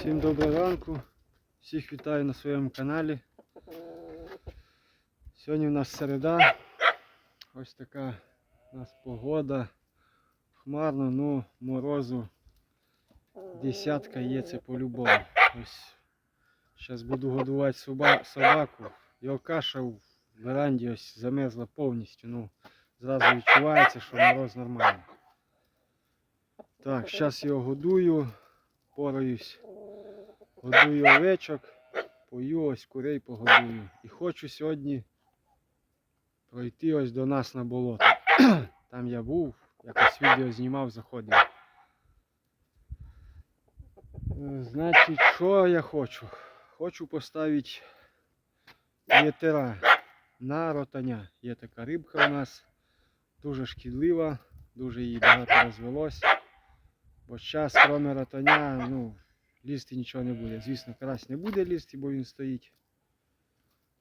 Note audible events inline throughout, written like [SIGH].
Всім доброго ранку. Всіх вітаю на своєму каналі. Сьогодні у нас середа. Ось така у нас погода. Хмарно, ну морозу. Десятка є це по-любому. Ось зараз буду годувати соба- собаку. Його каша в веранді ось замерзла повністю. Ну, зразу відчувається, що мороз нормальний. Так, зараз його годую, пораюсь. Годую овечок, пою ось курей погодую. І хочу сьогодні пройти ось до нас на болото. [CLEARS THROAT] Там я був, якось відео знімав, заходив. Е, Значить, що я хочу? Хочу поставити єтера на ротаня. Є така рибка у нас, дуже шкідлива, дуже її багато розвелось. Бо зараз, крім ротаня, ну, лізти нічого не буде. Звісно, карась не буде лізти, бо він стоїть.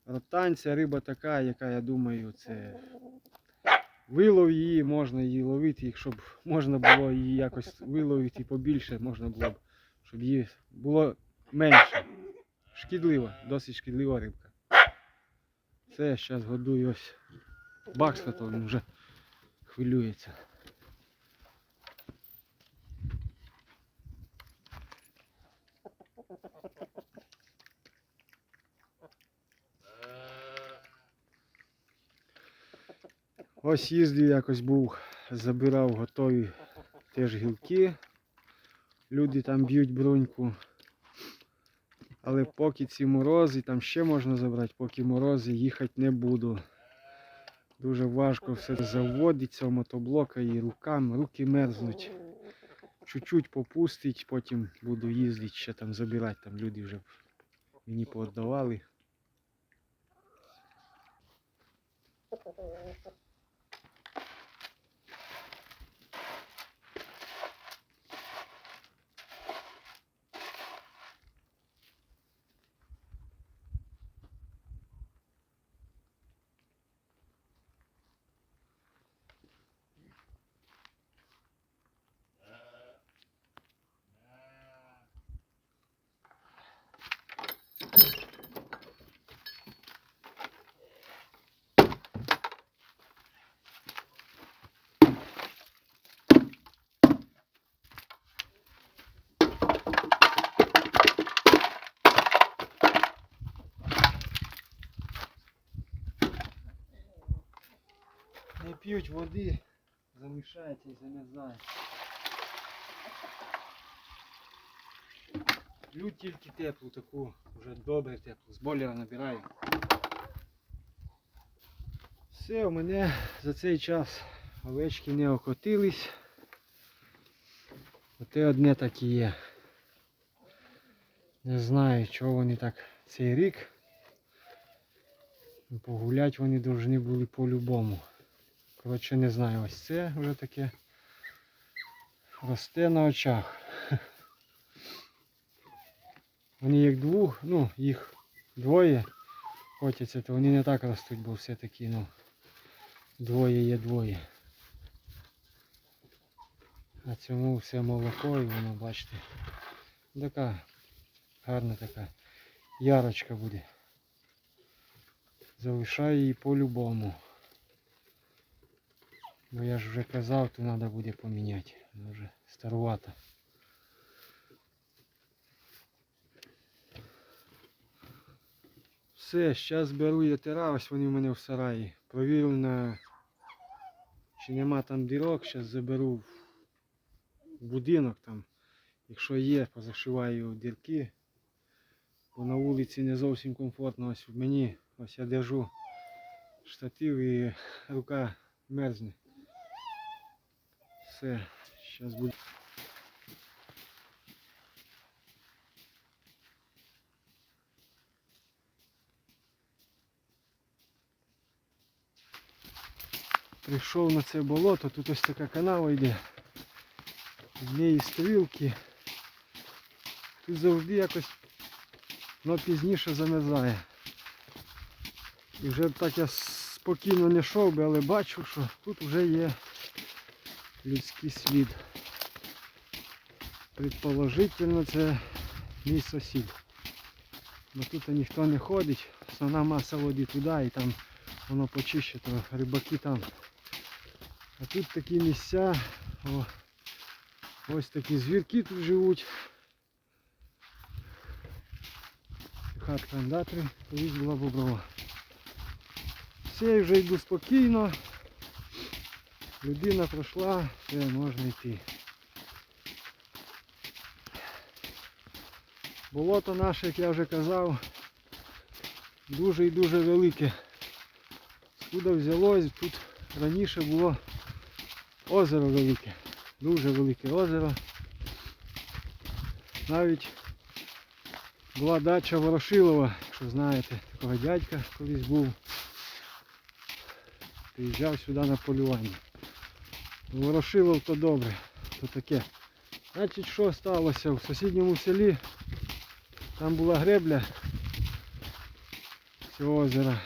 Ротань риба така, яка, я думаю, це вилов її, можна її ловити, якщо б можна було її якось виловити побільше, можна було б, щоб її було менше. Шкідлива, досить шкідлива рибка. Це я зараз годую ось бакста, то він вже хвилюється. Ось їздив якось був, забирав готові теж гілки. Люди там б'ють бруньку. Але поки ці морози, там ще можна забрати, поки морози їхати не буду. Дуже важко все заводить цього мотоблока і руками, руки мерзнуть. Чуть-чуть попустить, потім буду їздити, ще там забирати, там люди вже мені пооддавали. П'ють води, замішається і замерзає. П'ють тільки теплу таку, вже добре теплу, з бойлера набираю. Все, у мене за цей час овечки не окотились. Оте одне так і є. Не знаю, чого вони так цей рік. Погулять вони повинні були по-любому. Коротше, не знаю, ось це вже таке росте на очах. Вони як двох, ну, їх двоє котяться, то вони не так ростуть, бо все таки, ну, двоє є двоє. А цьому все молоко і воно, бачите, така гарна така ярочка буде. Залишаю її по-любому. Бо я ж вже казав, то треба буде поміняти. Вона вже старувата. Все, зараз беру ятера, ось вони в мене в сараї. Провірю на чи нема там дірок, зараз заберу в будинок там. Якщо є, позашиваю дірки. Бо на вулиці не зовсім комфортно. Ось в мені ось я держу штатив і рука мерзне. Все, зараз буде. Прийшов на це болото, тут ось така канава йде. З неї стрілки. Тут завжди якось воно пізніше замерзає. І вже так я спокійно не йшов би, але бачу, що тут вже є людський слід. Предположительно це мій сусід. Бо тут ніхто не ходить, основна маса води туди і там воно почище, то рибаки там. А тут такі місця, о, ось такі звірки тут живуть. Хатка андатри, колись була боброва. Все, я вже йду спокійно. Людина пройшла, все, можна йти. Болото наше, як я вже казав, дуже і дуже велике. Скуда взялось, тут раніше було озеро велике, дуже велике озеро. Навіть була дача Ворошилова, якщо знаєте, такого дядька колись був. Приїжджав сюди на полювання. Ворошилов то добре, то таке. Значить, що сталося? В сусідньому селі там була гребля цього озера.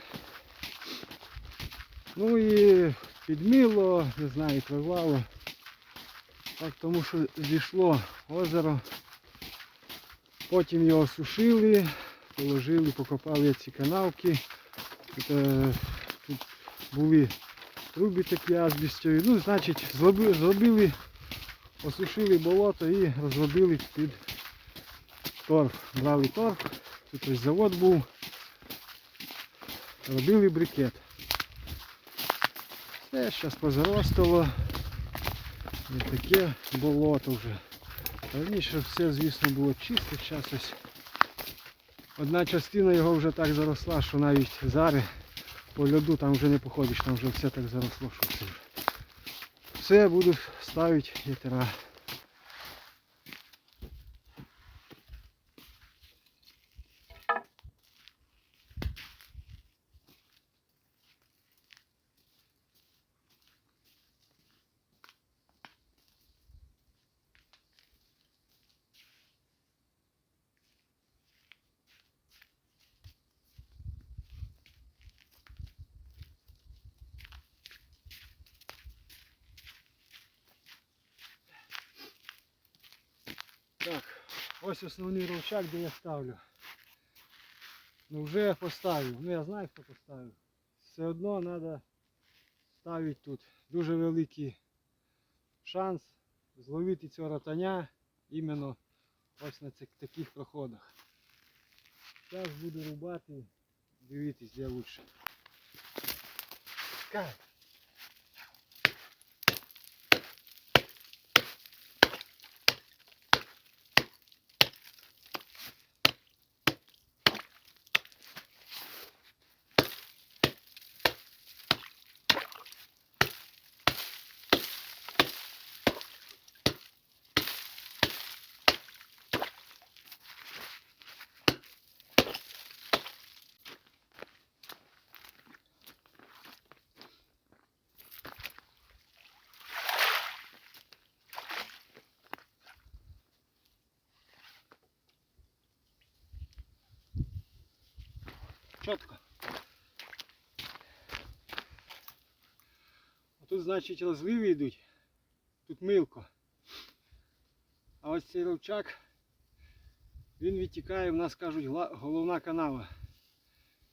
Ну і підмило, не знаю, прорвало. Так тому що зійшло озеро. Потім його сушили, положили, покопали ці канавки. Тут, е, тут були труби такі азбістові. Ну, значить, зроби- зробили, осушили болото і розробили під торф. Брали торф, тут ось завод був. Робили брикет. Все, зараз позаростало. І таке болото вже. Раніше все, звісно, було чисте, зараз ось одна частина його вже так заросла, що навіть зараз по льоду там вже не походиш, там вже все так заросло, що все. Все буду ставити ятера. Ось основний ровчак, де я ставлю. Ну вже поставив. Ну я знаю, хто поставив. Все одно треба ставити тут. Дуже великий шанс зловити цього ротаня іменно ось на цих таких проходах. Зараз буду рубати, дивитись, де лучше. Кай. Чітко. Тут, значить, розливи йдуть. Тут милко. А ось цей ровчак, він відтікає, в нас кажуть, головна канава.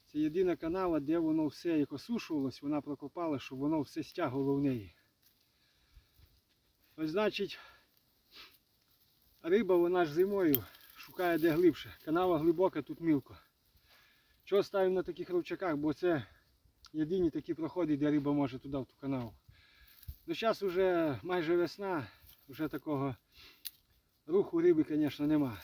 Це єдина канава, де воно все як осушувалось, вона прокопала, щоб воно все стягувало в неї. Ось значить, риба вона ж зимою шукає де глибше. Канава глибока, тут мілко. Чого ставимо на таких ровчаках? Бо це єдині такі проходи, де риба може туди в ту канаву. Ну зараз вже майже весна, вже такого руху риби, звісно, нема.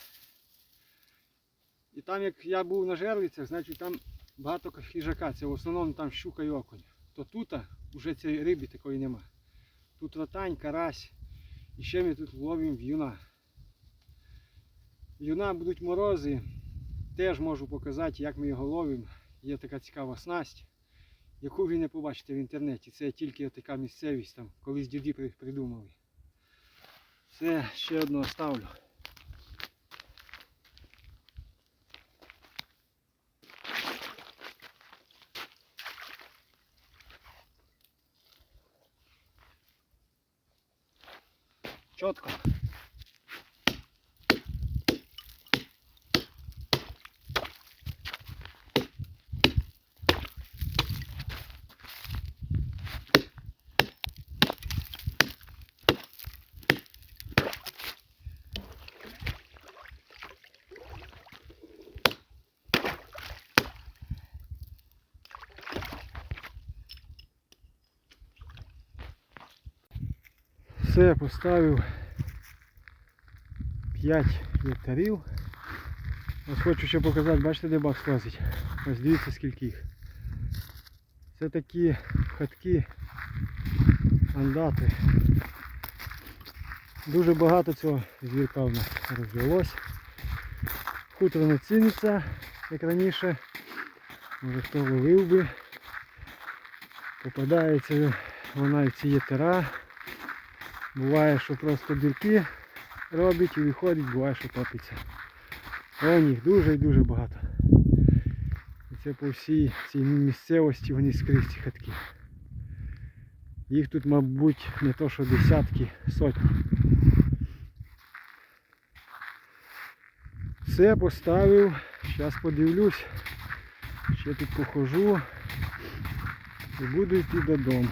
І там, як я був на жерлицях, значить там багато хижака, це в основному там щука і окунь. То тут вже цієї риби такої нема. Тут ротань, карась. І ще ми тут ловимо в'юна. В'юна будуть морози. Теж можу показати, як ми його ловимо. Є така цікава снасть, яку ви не побачите в інтернеті. Це тільки така місцевість, там колись діди придумали. Це ще одного ставлю. Чітко. Все, поставив 5 ліхтарів. Ось хочу ще показати, бачите, де бак сквозить. Ось дивіться скільки їх. Це такі хатки, андати. Дуже багато цього звірка в нас розвелось. Хутро не ціниться, як раніше. Може хто ловив би. Попадається вона і ці єтера. Буває, що просто дірки робить і виходить, буває, що топиться. Вон їх дуже і дуже багато. Це по всій цій місцевості вони скрізь ці хатки. Їх тут, мабуть, не то що десятки, сотні. Все поставив. Зараз подивлюсь. Ще тут похожу і буду йти додому.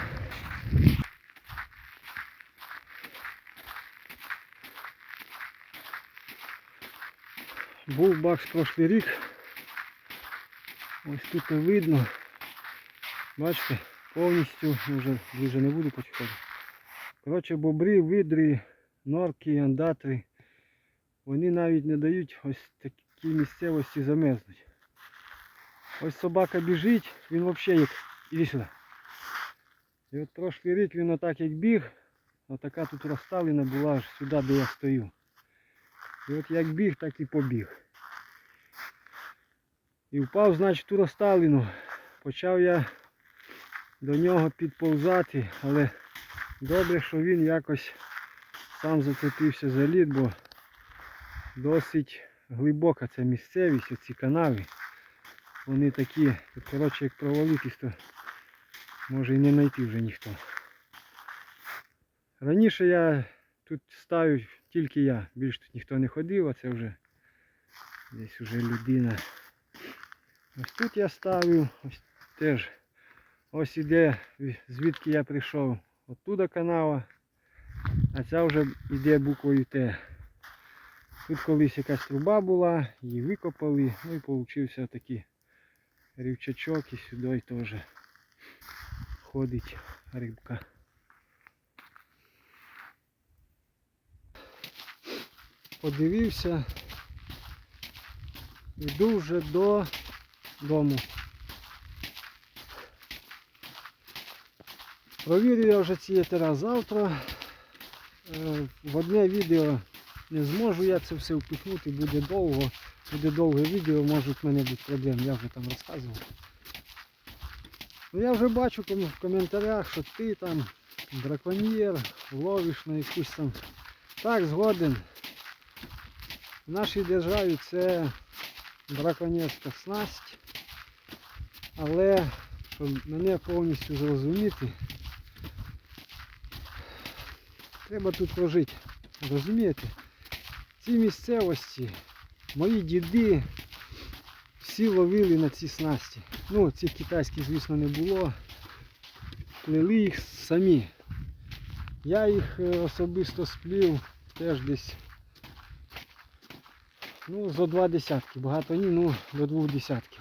Був бакс прошлий рік. Ось тут і видно. Бачите, повністю ну, вже вже не буду підходити. Коротше, бобри, видри, норки, андатри. Вони навіть не дають ось такі місцевості замерзнуть. Ось собака біжить, він взагалі як... Іди сюди. І от прошлий рік він отак як біг, отака тут розставлена була аж сюди, де я стою. І от як біг, так і побіг. І впав, значить, ту розставлену. Почав я до нього підповзати, але добре, що він якось сам зацепився за лід, бо досить глибока ця місцевість, оці канави. Вони такі, коротше, як провалитись, то може і не знайти вже ніхто. Раніше я тут ставив тільки я, більш тут ніхто не ходив, а це вже десь вже людина. Ось тут я ставив, ось теж ось іде, звідки я прийшов. Оттуда канава, а ця вже йде буквою Т. Тут колись якась труба була, її викопали, ну і получився такий рівчачок і сюди теж ходить рибка. Подивився, йду вже до дому. Провірю я вже ці етера завтра. Е, В одне відео не зможу я це все впихнути, буде довго. Буде довге відео, можуть в мене бути проблеми, я вже там розказував. Ну я вже бачу в коментарях, що ти там драконьєр, ловиш на якусь там. Так, згоден. В нашій державі це браконьєрська снасть. Але щоб мене повністю зрозуміти, треба тут прожити. Розумієте? Ці місцевості, мої діди всі ловили на ці снасті. Ну, цих китайських, звісно, не було. Плели їх самі. Я їх е, особисто сплів теж десь ну, зо два десятки. Багато ні, ну до двох десятків.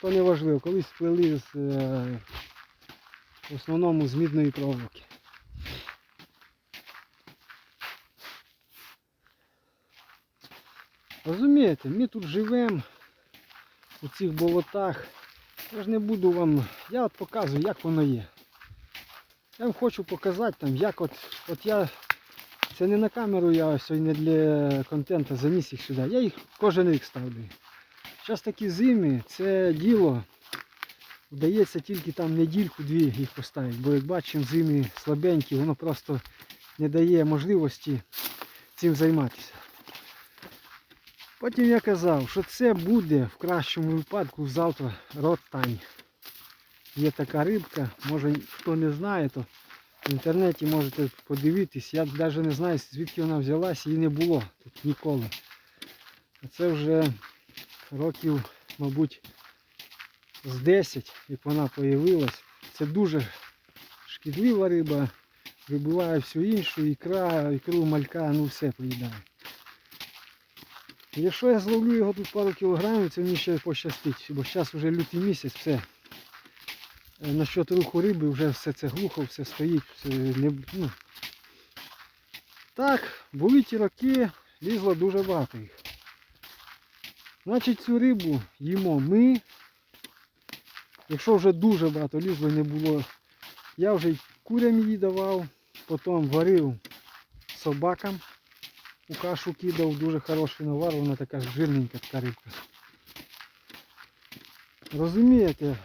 То не важливо, колись сплели з, е, в основному з мідної проволоки. Розумієте, ми тут живемо у цих болотах. Я ж не буду вам. Я от показую, як воно є. Я вам хочу показати там, як от, от я. Це не на камеру я сьогодні для контенту заніс їх сюди. Я їх кожен рік ставлю. Зараз такі зими, це діло. Вдається тільки там недільку-дві їх поставити. Бо як бачимо, зими слабенькі, воно просто не дає можливості цим займатися. Потім я казав, що це буде в кращому випадку завтра ротань. Є така рибка, може хто не знає, то в інтернеті можете подивитись. Я навіть не знаю, звідки вона взялась, її не було тут ніколи. А це вже років, мабуть, з 10, як вона з'явилась. Це дуже шкідлива риба, вибиває всю іншу, ікра, ікру, малька, ну все поїдає. Якщо я зловлю його тут пару кілограмів, це мені ще пощастить, бо зараз вже лютий місяць, все. Насчет руху риби вже все це глухо, все стоїть, все не, ну, Так, були ті роки, лізло дуже багато їх. Значить, цю рибу їмо ми. Якщо вже дуже багато лізло не було, я вже й курям її давав, потім варив собакам. У кашу кидав, дуже хороший навар, вона така жирненька така рибка. Розумієте,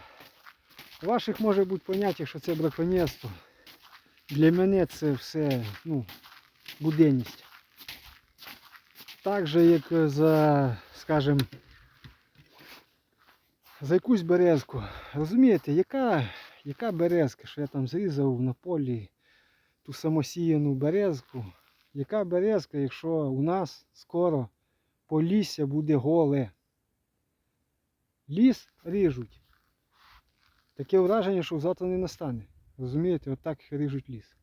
ваших може бути поняття, що це браконьєрство. Для мене це все ну, буденність. Так же, як за, скажем, за якусь березку. Розумієте, яка, яка березка, що я там зрізав на полі ту самосіяну березку. Яка березка, якщо у нас скоро полісся буде голе? Ліс ріжуть. Таке враження, що завтра не настане. Розумієте, отак ріжуть ліс.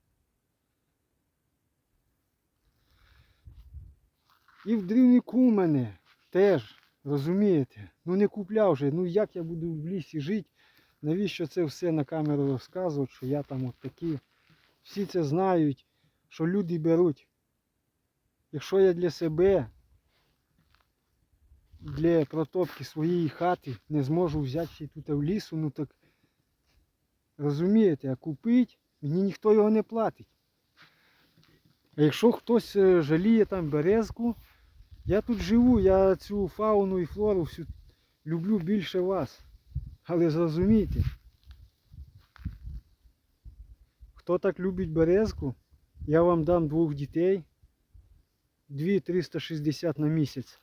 І в дрівнику мене теж, розумієте, ну не купляв вже, ну як я буду в лісі жити, навіщо це все на камеру розказувати, що я там от такий. Всі це знають, що люди беруть. Якщо я для себе, для протопки своєї хати не зможу взяти тут в лісу, ну так розумієте, а купить, мені ніхто його не платить. А якщо хтось е, жаліє там березку, я тут живу, я цю фауну і флору всю люблю більше вас. Але зрозумійте, хто так любить березку, я вам дам двох дітей, 2 360 на місяць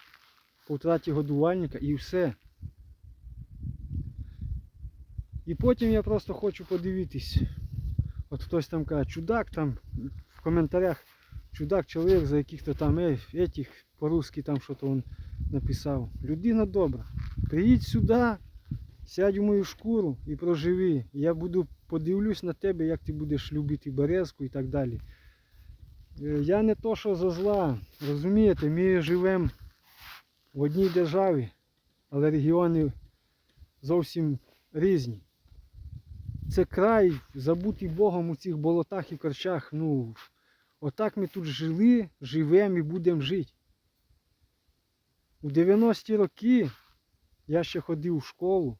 по втраті годувальника і все. І потім я просто хочу подивитись. От хтось там каже, чудак там в коментарях, чудак чоловік за яких-то там е, етих, по-русски там щось він написав. Людина добра. Приїдь сюди, сядь у мою шкуру і проживи. Я буду подивлюсь на тебе, як ти будеш любити березку і так далі. Е, Я не то, що за зла. Розумієте, ми живемо в одній державі, але регіони зовсім різні. Це край, забутий Богом у цих болотах і корчах. Ну, отак ми тут жили, живемо і будемо жити. У 90-ті роки я ще ходив в школу.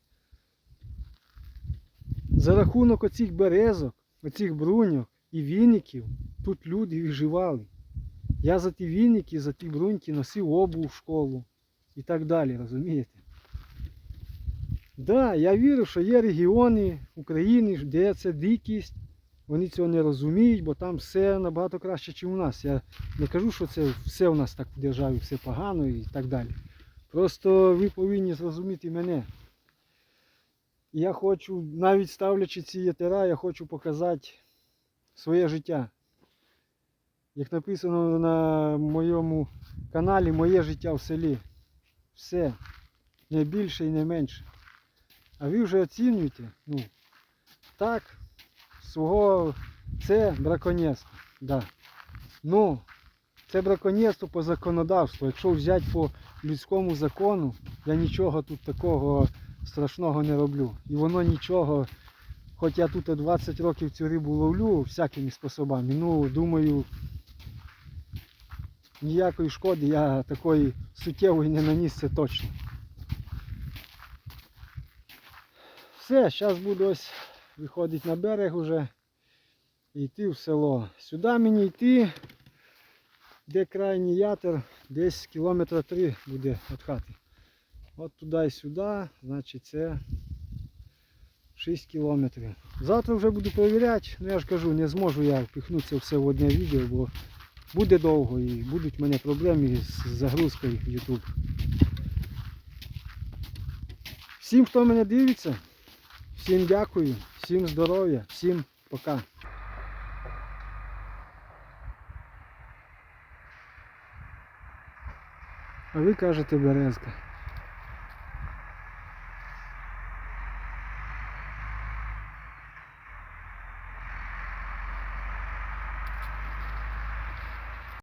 За рахунок оцих березок, оцих бруньок і віників тут люди виживали. Я за ті віники, за ті бруньки носив обув в школу і так далі, розумієте? Да, я вірю, що є регіони України, де це дикість. Вони цього не розуміють, бо там все набагато краще, ніж у нас. Я не кажу, що це все у нас так в державі, все погано і так далі. Просто ви повинні зрозуміти мене. Я хочу, навіть ставлячи ці ятера, я хочу показати своє життя. Як написано на моєму каналі, моє життя в селі. Все. Не більше і не менше. А ви вже оцінюєте, ну, так, свого, це браконьєрство. Да. Ну, це браконьєрство по законодавству. Якщо взяти по людському закону, я нічого тут такого страшного не роблю. І воно нічого, хоч я тут 20 років цю рибу ловлю всякими способами, ну, думаю, ніякої шкоди я такої суттєвої не наніс, це точно. Все, зараз буду ось виходити на берег уже і йти в село. Сюди мені йти, де крайній ятер, десь кілометра три буде від хати. От туди і сюди, значить це 6 кілометрів. Завтра вже буду перевіряти, ну я ж кажу, не зможу я впихнути це все в одне відео, бо буде довго і будуть в мене проблеми з загрузкою в YouTube. Всім, хто мене дивиться, всім дякую, всім здоров'я, всім пока. А ви кажете березка.